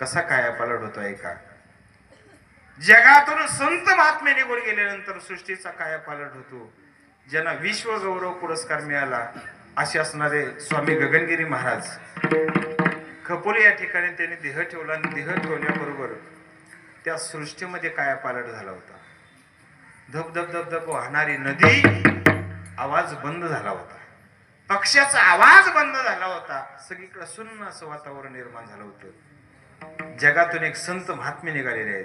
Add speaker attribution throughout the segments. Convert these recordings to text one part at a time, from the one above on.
Speaker 1: कसा काया पालट होतोय का? जगातून संत महात्मे निघून गेल्यानंतर सृष्टीचा कायापालट होतो? ज्यांना विश्वगौरव पुरस्कार मिळाला असे असणारे स्वामी गगनगिरी महाराज. खपोली या ठिकाणी त्यांनी देह ठेवला आणि देह ठेवल्याबरोबर त्या सृष्टीमध्ये काया पालट झाला होता? धब धब धब धब वाहणारी नदी आवाज बंद झाला होता. पक्ष्याचा आवाज बंद झाला होता. सगळीकडे सुन्न असं वातावरण निर्माण झालं होतं. जगातून एक संत महात्मे निघालेले आहेत.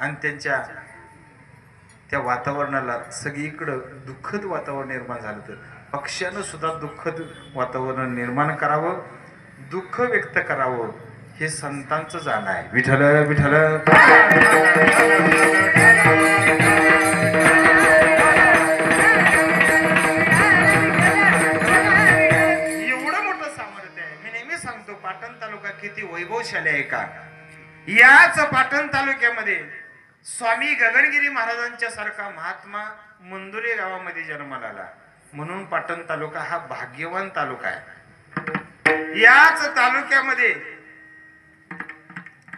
Speaker 1: आणि त्यांच्या त्या वातावरणाला सगळीकडं दुःखद वातावरण निर्माण झालं तर पक्षानं सुद्धा दुःखद वातावरण निर्माण करावं दुःख व्यक्त करावं हे संतांचं जाणं आहे. विठल विठल सांगतो पाटण तालुका किती वैभवशाली आहे का? याच पाटण तालुक्यामध्ये स्वामी गगनगिरी महाराजांच्या सारखा महात्मा मंदुरे गावामध्ये जन्माला आला. म्हणून पाटण तालुका हा भाग्यवान तालुका आहे. याच तालुक्यामध्ये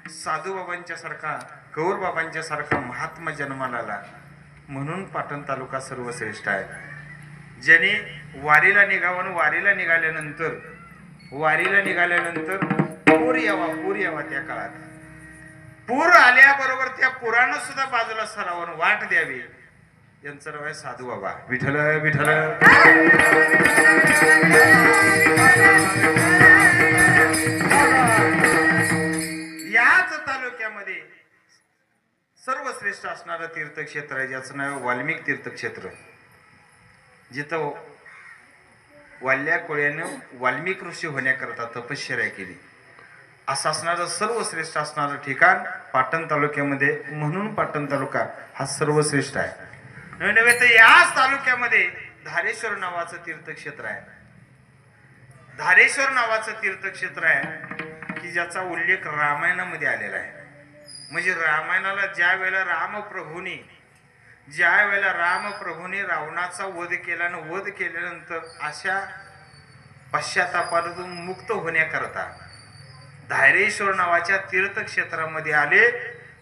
Speaker 1: साधू बाबांच्या सारखा गौर बाबांच्या सारखा महात्मा जन्माला आला. म्हणून पाटण तालुका सर्वश्रेष्ठ आहे. ज्याने वारीला निघावं वारीला निघाल्यानंतर वारीला निघाल्यानंतर पूर यावा पूर यावा त्या काळात. पूर आल्याबरोबर त्या पुरानं सुद्धा बाजूला सरावून वाट द्यावी. यांचं नाव आहे साधू बाबा. विठल विठल याच तालुक्यामध्ये सर्वश्रेष्ठ असणारं तीर्थक्षेत्र आहे ज्याचं नाव वाल्मिक तीर्थक्षेत्र. जिथं वाल्या कोळ्यानं वाल्मिक ऋषी होण्याकरता तपश्चर्या केली. असं असणारं सर्वश्रेष्ठ असणारं ठिकाण पाटण तालुक्यामध्ये म्हणून पाटण तालुका हा सर्वश्रेष्ठ आहे. नव्हे तर याच तालुक्यामध्ये धारेश्वर नावाचं तीर्थक्षेत्र आहे. धारेश्वर नावाचं तीर्थक्षेत्र आहे की ज्याचा उल्लेख रामायणामध्ये आलेला आहे. म्हणजे रामायणाला ज्या वेळेला रामप्रभूंनी ज्या वेळेला रामप्रभूने रावणाचा वध केला आणि वध केल्यानंतर अशा पश्चातापातून मुक्त होण्याकरता धायरेश्वर नावाच्या तीर्थक्षेत्रामध्ये आले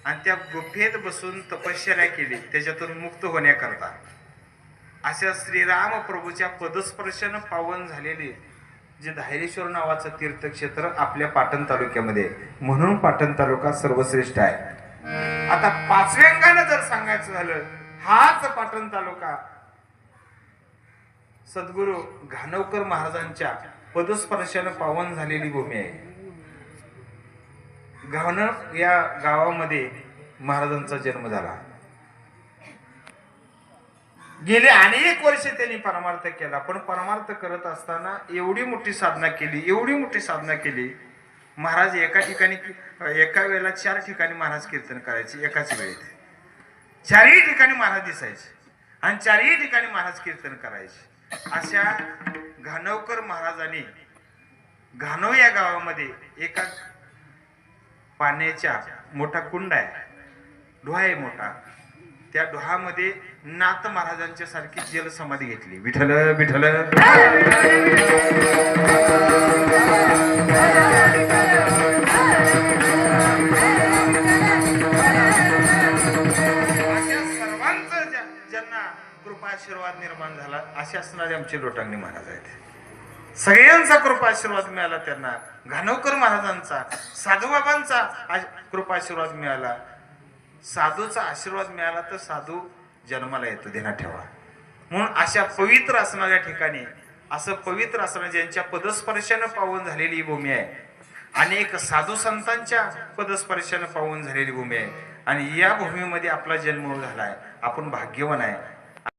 Speaker 1: आणि त्या गुफेत बसून तपश्चर्या केली त्याच्यातून मुक्त होण्याकरता. अशा श्रीराम प्रभूच्या पदस्पर्शनं पावन झालेले जे धायरेश्वर नावाचं तीर्थक्षेत्र आपल्या पाटण तालुक्यामध्ये म्हणून पाटण तालुका सर्वश्रेष्ठ आहे. आता पाचव्यांगानं जर सांगायचं झालं हाच पाटण तालुका. सद्गुरू घाणवकर महाराजांच्या पदस्पर्शानं पावन झालेली भूमी आहे. घाणव या गावामध्ये महाराजांचा जन्म झाला. गेले अनेक वर्ष त्यांनी परमार्थ केला पण परमार्थ करत असताना एवढी मोठी साधना केली एवढी मोठी साधना केली. महाराज एका ठिकाणी एका वेळेला चार ठिकाणी महाराज कीर्तन करायचे एकाच वेळेत. चारही ठिकाणी महाराज दिसायचे आणि चारही ठिकाणी महाराज कीर्तन करायचे. अशा घाणवकर महाराजांनी घाणव या गावामध्ये एका पाण्याच्या मोठा कुंड आहे. डोहा आहे मोठा. त्या डोहामध्ये नाथ महाराजांच्या सारखी जल समाधी घेतली. विठल विठल त्यांना कृपाशीर्वाद निर्माण झाला असे असणारे आमचे लोटांगणी महाराज आहेत. सगळ्यांचा कृपाशीर्वाद मिळाला त्यांना. घाणवकर महाराजांचा साधूबाबांचा आज कृपाशीर्वाद मिळाला. साधूचा आशीर्वाद मिळाला तर साधू जन्माला येतो देना ठेवा. म्हणून अशा पवित्र असणाऱ्या ठिकाणी असं पवित्र असणं ज्यांच्या पदस्पर्शानं पावन झालेली ही भूमी आहे अनेक साधू संतांच्या पदस्पर्शानं पावन झालेली भूमी आहे. आणि या भूमीमध्ये आपला जन्म झाला आहे आपण भाग्यवान आहे.